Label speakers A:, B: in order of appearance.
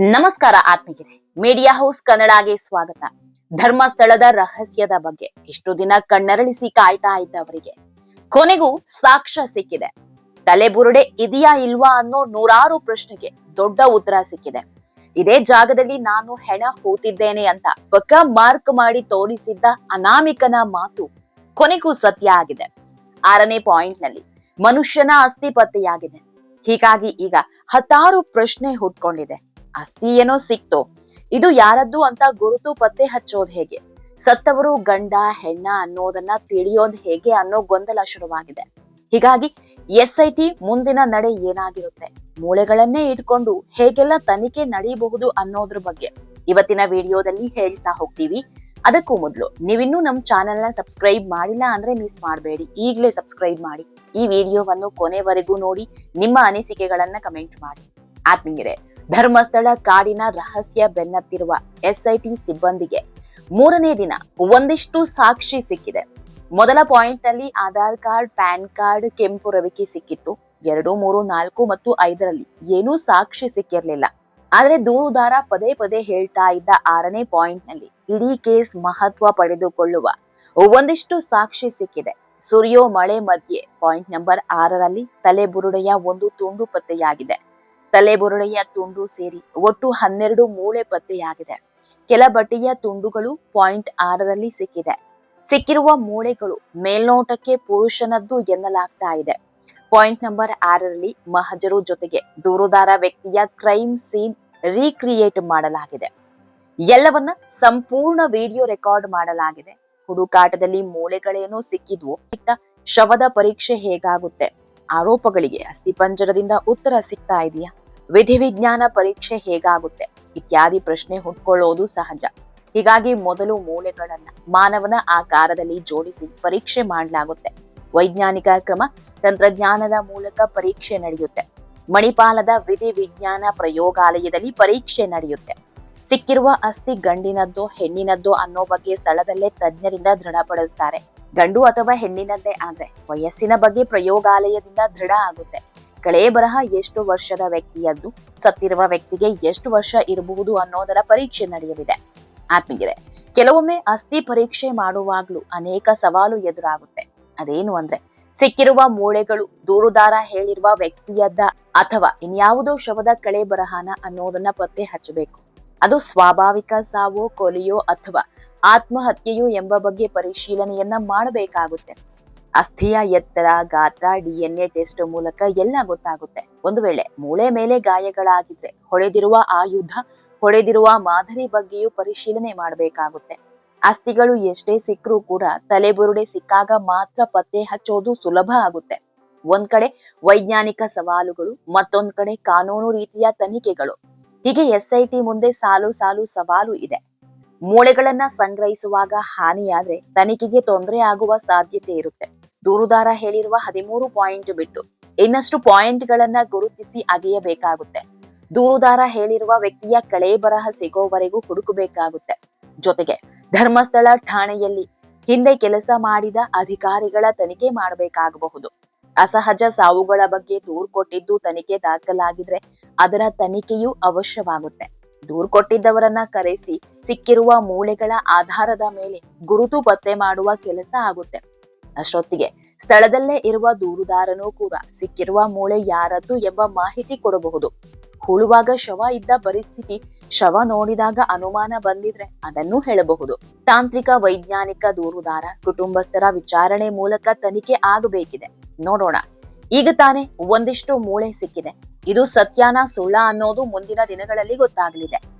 A: ನಮಸ್ಕಾರ ಆತ್ಮೀಯರೇ. Media house ಕನ್ನಡಗೆ ಸ್ವಾಗತ. ಧರ್ಮಸ್ಥಳದ ರಹಸ್ಯದ ಬಗ್ಗೆ. ಇಷ್ಟು ದಿನ ಕಣ್ಣರಳಿಸಿ ಕಾಯ್ತಾ ಇದ್ದವರಿಗೆ. ಕೊನೆಗೂ ಸಾಕ್ಷ್ಯ ಸಿಕ್ಕಿದೆ. ತಲೆಬುರುಡೆ ಇದೆಯಾ ಇಲ್ವಾ ಅನ್ನೋ ನೂರಾರು ಪ್ರಶ್ನೆಗೆ ದೊಡ್ಡ ಉತ್ತರ ಸಿಕ್ಕಿದೆ. ಇದೇ ಜಾಗದಲ್ಲಿ ನಾನು ಹೆಣ ಹೂತಿದ್ದೇನೆ ಅಂತ ಪಕ್ಕ ಮಾರ್ಕ್ ಮಾಡಿ ತೋರಿಸಿದ್ದ ಅನಾಮಿಕನ ಮಾತು ಕೊನೆಗೂ ಸತ್ಯ ಆಗಿದೆ. ಆರನೇ ಪಾಯಿಂಟ್ನಲ್ಲಿ ಮನುಷ್ಯನ ಅಸ್ಥಿ ಪತ್ತೆಯಾಗಿದೆ ಹೀಗಾಗಿ ಈಗ ಹತ್ತಾರು ಪ್ರಶ್ನೆ ಹುಟ್ಕೊಂಡಿದೆ. ಅಸ್ಥಿ ಏನೋ ಸಿಕ್ತು. ಇದು ಯಾರದ್ದು ಅಂತ ಗುರುತು ಪತ್ತೆ ಹಚ್ಚೋದ್ ಹೇಗೆ? ಸತ್ತವರು ಗಂಡ, ಹೆಣ್ಣ ಅನ್ನೋದನ್ನ ತಿಳಿಯೋದ್ ಹೇಗೆ ಅನ್ನೋ ಗೊಂದಲ ಶುರುವಾಗಿದೆ. ಹೀಗಾಗಿ ಎಸ್ ಐ ಟಿ ಮುಂದಿನ ನಡೆ ಏನಾಗಿರುತ್ತೆ? ಮೂಳೆಗಳನ್ನೇ ಇಟ್ಕೊಂಡು ಹೇಗೆಲ್ಲ ತನಿಖೆ ನಡೆಯಬಹುದು ಅನ್ನೋದ್ರ ಬಗ್ಗೆ ಇವತ್ತಿನ ವಿಡಿಯೋದಲ್ಲಿ ಹೇಳ್ತಾ ಹೋಗ್ತೀವಿ. ಅದಕ್ಕೂ ಮೊದಲು ನೀವಿನ್ನೂ ನಮ್ಮ ಚಾನೆಲ್ನ ಸಬ್ಸ್ಕ್ರೈಬ್ ಮಾಡಿಲ್ಲ ಅಂದ್ರೆ ಮಿಸ್ ಮಾಡಬೇಡಿ. ಈಗಲೇ ಸಬ್ಸ್ಕ್ರೈಬ್ ಮಾಡಿ. ಈ ವಿಡಿಯೋವನ್ನು ಕೊನೆವರೆಗೂ ನೋಡಿ, ನಿಮ್ಮ ಅನಿಸಿಕೆಗಳನ್ನ ಕಮೆಂಟ್ ಮಾಡಿ. ಆತ್ಮೀಯರೇ ಧರ್ಮಸ್ಥಳ ಕಾಡಿನ ರಹಸ್ಯ ಬೆನ್ನತ್ತಿರುವ ಎಸ್ಐಟಿ ಸಿಬ್ಬಂದಿಗೆ ಮೂರನೇ ದಿನ ಒಂದಿಷ್ಟು ಸಾಕ್ಷಿ ಸಿಕ್ಕಿದೆ. ಮೊದಲ ಪಾಯಿಂಟ್ನಲ್ಲಿ ಆಧಾರ್ ಕಾರ್ಡ್, ಪ್ಯಾನ್ ಕಾರ್ಡ್, ಕೆಂಪು ರವಿಕೆ ಸಿಕ್ಕಿತ್ತು. ಎರಡು, ಮೂರು, ನಾಲ್ಕು ಮತ್ತು ಐದರಲ್ಲಿ ಏನೂ ಸಾಕ್ಷಿ ಸಿಕ್ಕಿರಲಿಲ್ಲ. ಆದ್ರೆ ದೂರುದಾರ ಪದೇ ಪದೇ ಹೇಳ್ತಾ ಇದ್ದ ಆರನೇ ಪಾಯಿಂಟ್ನಲ್ಲಿ ಇಡೀ ಕೇಸ್ ಮಹತ್ವ ಪಡೆದುಕೊಳ್ಳುವ ಒಂದಿಷ್ಟು ಸಾಕ್ಷಿ ಸಿಕ್ಕಿದೆ. ಸುರಿಯೋ ಮಳೆ ಮಧ್ಯೆ ಪಾಯಿಂಟ್ ನಂಬರ್ ಆರರಲ್ಲಿ ತಲೆಬುರುಡೆಯ ಒಂದು ತುಂಡು ಪತ್ತೆಯಾಗಿದೆ. ತಲೆಬುರುಡೆಯ ತುಂಡು ಸೇರಿ ಒಟ್ಟು ಹನ್ನೆರಡು ಮೂಳೆ ಪತ್ತೆಯಾಗಿದೆ. ಕೆಲ ಬಟ್ಟೆಯ ತುಂಡುಗಳು ಪಾಯಿಂಟ್ ಆರರಲ್ಲಿ ಸಿಕ್ಕಿದೆ. ಸಿಕ್ಕಿರುವ ಮೂಳೆಗಳು ಮೇಲ್ನೋಟಕ್ಕೆ ಪುರುಷನದ್ದು ಎನ್ನಲಾಗ್ತಾ ಇದೆ. ಪಾಯಿಂಟ್ ನಂಬರ್ ಆರರಲ್ಲಿ ಮಹಜರು ಜೊತೆಗೆ ದೂರುದಾರ ವ್ಯಕ್ತಿಯ ಕ್ರೈಮ್ ಸೀನ್ ರೀಕ್ರಿಯೇಟ್ ಮಾಡಲಾಗಿದೆ. ಎಲ್ಲವನ್ನ ಸಂಪೂರ್ಣ ವಿಡಿಯೋ ರೆಕಾರ್ಡ್ ಮಾಡಲಾಗಿದೆ. ಹುಡುಕಾಟದಲ್ಲಿ ಮೂಳೆಗಳೇನೋ ಸಿಕ್ಕಿದ್ವು. ಇಟ್ಟ ಶವದ ಪರೀಕ್ಷೆ ಹೇಗಾಗುತ್ತೆ? ಆರೋಪಗಳಿಗೆ ಅಸ್ಥಿಪಂಜರದಿಂದ ಉತ್ತರ ಸಿಗ್ತಾ ಇದೆಯಾ? ವಿಧಿವಿಜ್ಞಾನ ಪರೀಕ್ಷೆ ಹೇಗಾಗುತ್ತೆ? ಇತ್ಯಾದಿ ಪ್ರಶ್ನೆ ಹುಟ್ಕೊಳ್ಳೋದು ಸಹಜ. ಹೀಗಾಗಿ ಮೊದಲು ಮೂಲೆಗಳನ್ನ, ಮಾನವನ ಆಕಾರದಲ್ಲಿ ಜೋಡಿಸಿ ಪರೀಕ್ಷೆ ಮಾಡಲಾಗುತ್ತೆ. ವೈಜ್ಞಾನಿಕ ಕ್ರಮ, ತಂತ್ರಜ್ಞಾನದ ಮೂಲಕ ಪರೀಕ್ಷೆ ನಡೆಯುತ್ತೆ. ಮಣಿಪಾಲದ ವಿಧಿ ವಿಜ್ಞಾನ ಪ್ರಯೋಗಾಲಯದಲ್ಲಿ ಪರೀಕ್ಷೆ ನಡೆಯುತ್ತೆ. ಸಿಕ್ಕಿರುವ ಅಸ್ಥಿ ಗಂಡಿನದ್ದೋ ಹೆಣ್ಣಿನದ್ದೋ ಅನ್ನೋ ಬಗ್ಗೆ ಸ್ಥಳದಲ್ಲೇ ತಜ್ಞರಿಂದ ದೃಢಪಡಿಸ್ತಾರೆ. ಗಂಡು ಅಥವಾ ಹೆಣ್ಣಿನದ್ದೇ ಆದ್ರೆ, ವಯಸ್ಸಿನ ಬಗ್ಗೆ ಪ್ರಯೋಗಾಲಯದಿಂದ ದೃಢ ಆಗುತ್ತೆ. ಕಳೆ ಬರಹ ಎಷ್ಟು ವರ್ಷದ ವ್ಯಕ್ತಿಯದ್ದು ಸತ್ತಿರುವ ವ್ಯಕ್ತಿಗೆ ಎಷ್ಟು ವರ್ಷ ಇರಬಹುದು ಅನ್ನೋದರ ಪರೀಕ್ಷೆ ನಡೆಯಲಿದೆ. ಆತ್ಮಗಿರೆ ಕೆಲವೊಮ್ಮೆ ಅಸ್ಥಿ ಪರೀಕ್ಷೆ ಮಾಡುವಾಗ್ಲೂ ಅನೇಕ ಸವಾಲು ಎದುರಾಗುತ್ತೆ. ಅದೇನು ಅಂದ್ರೆ, ಸಿಕ್ಕಿರುವ ಮೂಳೆಗಳು, ದೂರುದಾರ ಹೇಳಿರುವ ವ್ಯಕ್ತಿಯದ್ದ ಅಥವಾ ಇನ್ಯಾವುದೋ ಶವದ ಕಳೆ ಬರಹನ ಅನ್ನೋದನ್ನ ಪತ್ತೆ ಹಚ್ಚಬೇಕು. ಅದು ಸ್ವಾಭಾವಿಕ ಸಾವೋ ಕೊಲೆಯೋ ಅಥವಾ ಆತ್ಮಹತ್ಯೆಯೋ ಎಂಬ ಬಗ್ಗೆ ಪರಿಶೀಲನೆಯನ್ನ ಮಾಡಬೇಕಾಗುತ್ತೆ. ಅಸ್ಥಿಯ ಎತ್ತರ, ಗಾತ್ರ, ಡಿಎನ್ಎ ಟೆಸ್ಟ್ ಮೂಲಕ ಎಲ್ಲ ಗೊತ್ತಾಗುತ್ತೆ. ಒಂದು ವೇಳೆ ಮೂಳೆ ಮೇಲೆ ಗಾಯಗಳಾಗಿದ್ರೆ ಹೊಳೆದಿರುವ ಆಯುಧ ಹೊಳೆದಿರುವ ಮಾದರಿ ಬಗ್ಗೆಯೂ ಪರಿಶೀಲನೆ ಮಾಡಬೇಕಾಗುತ್ತೆ. ಅಸ್ಥಿಗಳು ಎಷ್ಟೇ ಸಿಕ್ಕರೂ ಕೂಡ ತಲೆಬುರುಡೆ ಸಿಕ್ಕಾಗ ಮಾತ್ರ ಪತ್ತೆ ಹಚ್ಚೋದು ಸುಲಭ ಆಗುತ್ತೆ. ಒಂದ್ ಕಡೆ ವೈಜ್ಞಾನಿಕ ಸವಾಲುಗಳು, ಮತ್ತೊಂದ್ ಕಡೆ ಕಾನೂನು ರೀತಿಯ ತನಿಖೆಗಳು. ಹೀಗೆ ಎಸ್ಐಟಿ ಮುಂದೆ ಸಾಲು ಸಾಲು ಸವಾಲು ಇದೆ. ಮೂಳೆಗಳನ್ನ ಸಂಗ್ರಹಿಸುವಾಗ ಹಾನಿಯಾದ್ರೆ ತನಿಖೆಗೆ ತೊಂದರೆ ಆಗುವ ಸಾಧ್ಯತೆ ಇರುತ್ತೆ. ದೂರುದಾರ ಹೇಳಿರುವ ಹದಿಮೂರು ಪಾಯಿಂಟ್ ಬಿಟ್ಟು ಇನ್ನಷ್ಟು ಪಾಯಿಂಟ್ ಗಳನ್ನ ಗುರುತಿಸಿ ಅಗೆಯಬೇಕಾಗುತ್ತೆ. ದೂರುದಾರ ಹೇಳಿರುವ ವ್ಯಕ್ತಿಯ ಕಳೆ ಬರಹ ಸಿಗೋವರೆಗೂ ಹುಡುಕಬೇಕಾಗುತ್ತೆ. ಜೊತೆಗೆ ಧರ್ಮಸ್ಥಳ ಠಾಣೆಯಲ್ಲಿ ಹಿಂದೆ ಕೆಲಸ ಮಾಡಿದ ಅಧಿಕಾರಿಗಳ ತನಿಖೆ ಮಾಡಬೇಕಾಗಬಹುದು. ಅಸಹಜ ಸಾವುಗಳ ಬಗ್ಗೆ ದೂರು ಕೊಟ್ಟಿದ್ದು ತನಿಖೆ ದಾಖಲಾಗಿದ್ರೆ ಅದರ ತನಿಖೆಯೂ ಅವಶ್ಯವಾಗುತ್ತೆ. ದೂರು ಕೊಟ್ಟಿದ್ದವರನ್ನ ಕರೆಸಿ ಸಿಕ್ಕಿರುವ ಮೂಳೆಗಳ ಆಧಾರದ ಮೇಲೆ ಗುರುತು ಪತ್ತೆ ಮಾಡುವ ಕೆಲಸ ಆಗುತ್ತೆ. ಅಷ್ಟೊತ್ತಿಗೆ ಸ್ಥಳದಲ್ಲೇ ಇರುವ ದೂರುದಾರನೂ ಕೂಡ ಸಿಕ್ಕಿರುವ ಮೂಳೆ ಯಾರದ್ದು ಎಂಬ ಮಾಹಿತಿ ಕೊಡಬಹುದು. ಹೂಳುವಾಗ ಶವ ಇದ್ದ ಪರಿಸ್ಥಿತಿ, ಶವ ನೋಡಿದಾಗ ಅನುಮಾನ ಬಂದಿದ್ರೆ ಅದನ್ನು ಹೇಳಬಹುದು. ತಾಂತ್ರಿಕ ವೈಜ್ಞಾನಿಕ ದೂರುದಾರ, ಕುಟುಂಬಸ್ಥರ ವಿಚಾರಣೆ ಮೂಲಕ ತನಿಖೆ ಆಗಬೇಕಿದೆ. ನೋಡೋಣ. ಈಗ ತಾನೇ ಒಂದಿಷ್ಟು ಮೂಳೆ ಸಿಕ್ಕಿದೆ. ಇದು ಸತ್ಯಾನ ಸುಳ್ಳ ಅನ್ನೋದು ಮುಂದಿನ ದಿನಗಳಲ್ಲಿ ಗೊತ್ತಾಗಲಿದೆ.